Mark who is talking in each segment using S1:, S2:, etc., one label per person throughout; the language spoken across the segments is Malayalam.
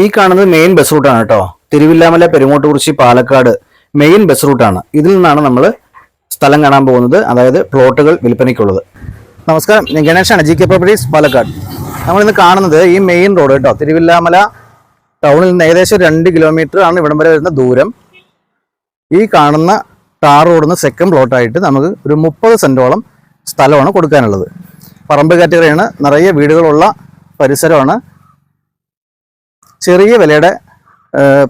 S1: ഈ കാണുന്നത് മെയിൻ ബസ് റൂട്ടാണ് കേട്ടോ. തിരുവില്ലാമല പെരുങ്ങോട്ടുകുറിച്ചി പാലക്കാട് മെയിൻ ബസ് റൂട്ടാണ് ഇതിൽ നിന്നാണ് നമ്മൾ സ്ഥലം കാണാൻ പോകുന്നത്. അതായത് പ്ലോട്ടുകൾ വിൽപ്പനയ്ക്കുള്ളത്. നമസ്കാരം. ഗണേഷാണ് ജി കെ പ്രോപ്പർട്ടീസ് പാലക്കാട്. നമ്മളിന്ന് കാണുന്നത് ഈ മെയിൻ റോഡ് കേട്ടോ. തിരുവില്ലാമല ടൗണിൽ നിന്ന് ഏകദേശം രണ്ട് കിലോമീറ്റർ ആണ് ഇവിടം വരെ വരുന്ന ദൂരം. ഈ കാണുന്ന ടാർ റോഡിന് സെക്കൻഡ് പ്ലോട്ടായിട്ട് നമുക്ക് ഒരു മുപ്പത് സെന്റോളം സ്ഥലമാണ് കൊടുക്കാനുള്ളത്. പറമ്പ് കാറ്റഗറിയാണ് നിറയെ വീടുകളുള്ള പരിസരമാണ്. ചെറിയ വിലയുടെ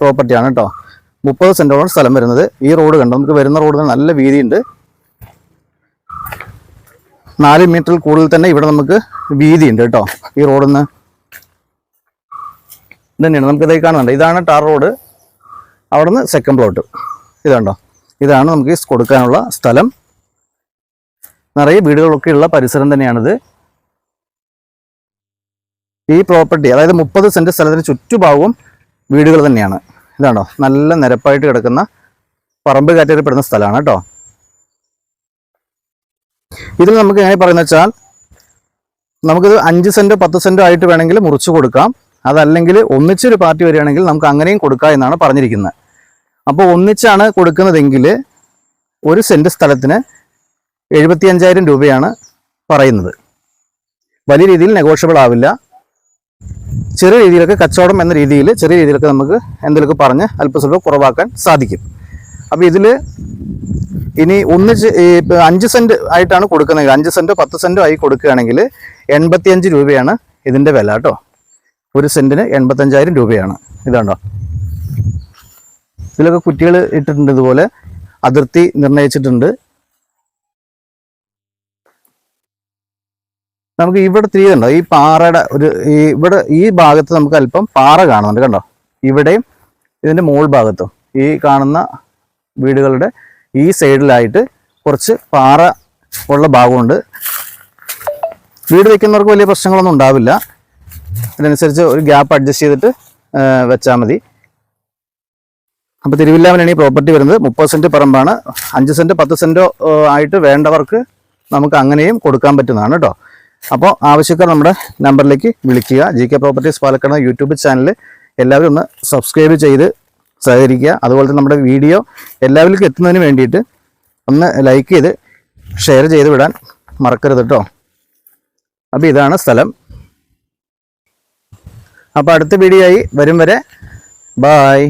S1: പ്രോപ്പർട്ടിയാണ് കേട്ടോ മുപ്പത് സെന്റോളം സ്ഥലം വരുന്നത്. ഈ റോഡ് കണ്ടോ? നമുക്ക് വരുന്ന റോഡിന് നല്ല വീതിയുണ്ട്. നാല് മീറ്ററിൽ കൂടുതൽ തന്നെ ഇവിടെ നമുക്ക് വീതിയുണ്ട് കേട്ടോ ഈ റോഡിൽ നിന്ന് തന്നെയാണ് നമുക്ക് ഇതേ കാണുന്നുണ്ട്. ഇതാണ് ടാർ റോഡ്. അവിടുന്ന് സെക്കൻഡ് പ്ലോട്ട് ഇതുണ്ടോ ഇതാണ് നമുക്ക് കൊടുക്കാനുള്ള സ്ഥലം. നിറയെ വീടുകളൊക്കെയുള്ള പരിസരം തന്നെയാണിത്. ഈ പ്രോപ്പർട്ടി അതായത് മുപ്പത് സെന്റ് സ്ഥലത്തിന് ചുറ്റുഭാഗവും വീടുകൾ തന്നെയാണ്. ഇതാണോ? നല്ല നിരപ്പായിട്ട് കിടക്കുന്ന പറമ്പ് കാറ്ററിപ്പെടുന്ന സ്ഥലമാണ് കേട്ടോ. ഇതിൽ നമുക്ക് എങ്ങനെ പറയുന്നത് വെച്ചാൽ നമുക്കിത് അഞ്ച് സെന്റോ പത്ത് സെന്റോ ആയിട്ട് വേണമെങ്കിൽ മുറിച്ചു കൊടുക്കാം. അതല്ലെങ്കിൽ ഒന്നിച്ചൊരു പാർട്ടി വരികയാണെങ്കിൽ നമുക്ക് അങ്ങനെയും കൊടുക്കാം എന്നാണ് പറഞ്ഞിരിക്കുന്നത്. അപ്പോൾ ഒന്നിച്ചാണ് കൊടുക്കുന്നതെങ്കിൽ ഒരു സെന്റ് സ്ഥലത്തിന് എഴുപത്തി അഞ്ചായിരം രൂപയാണ് പറയുന്നത്. വലിയ രീതിയിൽ നെഗോഷ്യബിൾ ആവില്ല. ചെറിയ രീതിയിലൊക്കെ കച്ചവടം എന്ന രീതിയിൽ ചെറിയ രീതിയിലൊക്കെ നമുക്ക് എന്തെങ്കിലുമൊക്കെ പറഞ്ഞ് അല്പസ്വല്പം കുറവാക്കാൻ സാധിക്കും. അപ്പോൾ ഇതിൽ ഇനി ഒന്നിച്ച് അഞ്ച് സെന്റ് ആയിട്ടാണ് കൊടുക്കുന്നത് അഞ്ച് സെന്റോ പത്ത് സെന്റോ ആയി കൊടുക്കുകയാണെങ്കിൽ എൺപത്തിയഞ്ച് രൂപയാണ് ഇതിന്റെ വില കേട്ടോ. ഒരു സെന്റിന് എൺപത്തഞ്ചായിരം രൂപയാണ്. ഇതാണ്ടോ ഇതിലൊക്കെ കുറ്റികൾ ഇട്ടിട്ടുണ്ട് ഇതുപോലെ. അതിർത്തി നിർണയിച്ചിട്ടുണ്ട്. നമുക്ക് ഇവിടെ തിരിയുന്നുണ്ടോ ഈ പാറയുടെ ഒരു ഈ ഇവിടെ ഈ ഭാഗത്ത് നമുക്ക് അല്പം പാറ കാണുന്നുണ്ട് കണ്ടോ? ഇവിടെയും ഇതിന്റെ മോൾ ഭാഗത്തും ഈ കാണുന്ന വീടുകളുടെ ഈ സൈഡിലായിട്ട് കുറച്ച് പാറ ഉള്ള ഭാഗമുണ്ട്. വീട് വെക്കുന്നവർക്ക് വലിയ പ്രശ്നങ്ങളൊന്നും ഉണ്ടാവില്ല. അതിനനുസരിച്ച് ഒരു ഗ്യാപ്പ് അഡ്ജസ്റ്റ് ചെയ്തിട്ട് വെച്ചാൽ മതി. അപ്പോൾ തിരുവില്ലാമലാണ് ഈ പ്രോപ്പർട്ടി വരുന്നത് മുപ്പത് സെന്റ് പറമ്പാണ്. അഞ്ച് സെന്റ് പത്ത് സെന്റോ ആയിട്ട് വേണ്ടവർക്ക് നമുക്ക് അങ്ങനെയും കൊടുക്കാൻ പറ്റുന്നതാണ് കേട്ടോ. അപ്പോൾ ആവശ്യക്കാർ നമ്മുടെ നമ്പറിലേക്ക് വിളിക്കുക. G K properties Palakkad YouTube channel എല്ലാവരും ഒന്ന് സബ്സ്ക്രൈബ് ചെയ്ത് സഹകരിക്കുക. അതുപോലെ തന്നെ നമ്മുടെ വീഡിയോ എല്ലാവരിലേക്കും എത്തുന്നതിന് വേണ്ടിയിട്ട് ഒന്ന് ലൈക്ക് ചെയ്ത് ഷെയർ ചെയ്ത് വിടാൻ മറക്കരുത് കേട്ടോ അപ്പോൾ ഇതാണ് സ്ഥലം. അപ്പോൾ അടുത്ത വീഡിയോ ആയി വരും വരെ. ബായ്